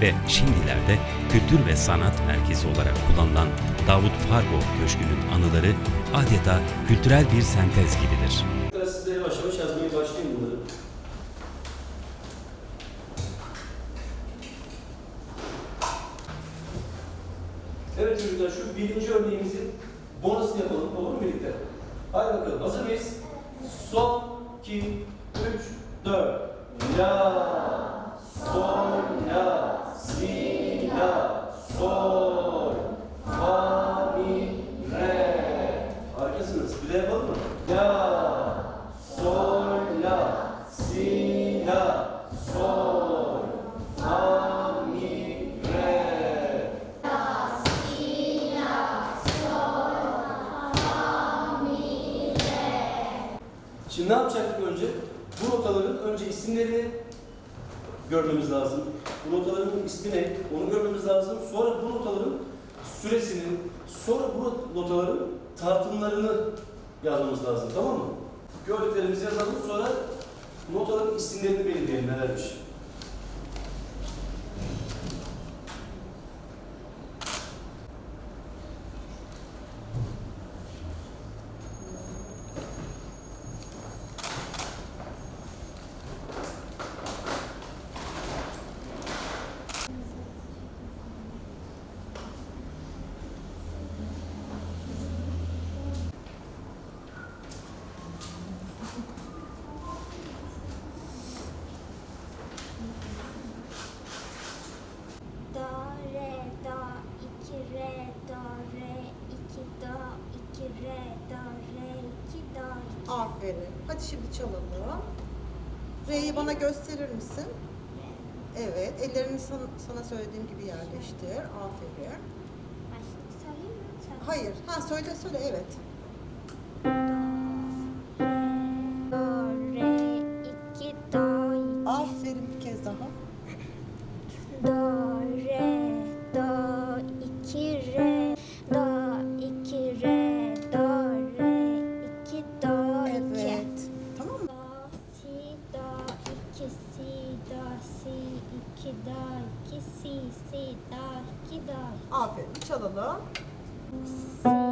ve şimdilerde kültür ve sanat merkezi olarak kullanılan Davut Fargo Köşkü'nün anıları adeta kültürel bir sentez gibidir. Biraz siz de yavaş yazmaya başlayın bunları. Evet çocuklar şu birinci örneğimizin bonusunu yapalım olur mu birlikte? Haydi bakalım hazır mıyız? Son, iki, üç, dört. La, Şimdi ne yapacaktık önce? Bu notaların önce isimlerini görmemiz lazım. Bu notaların ismi ne? Onu görmemiz lazım. Sonra bu notaların süresini, sonra bu notaların tartımlarını yazmamız lazım. Tamam mı? Gördüklerimizi yazalım. Sonra notaların isimlerini belirleyelim nelermiş. Aferin. Hadi şimdi çalalım. Re'yi bana gösterir misin? Evet. Ellerini sana, sana söylediğim gibi yerleştir. Aferin. Hayır. Ha söyle söyle evet. İki, do, iki, si, si, iki, do, iki. Aferin. Çalalım. Si,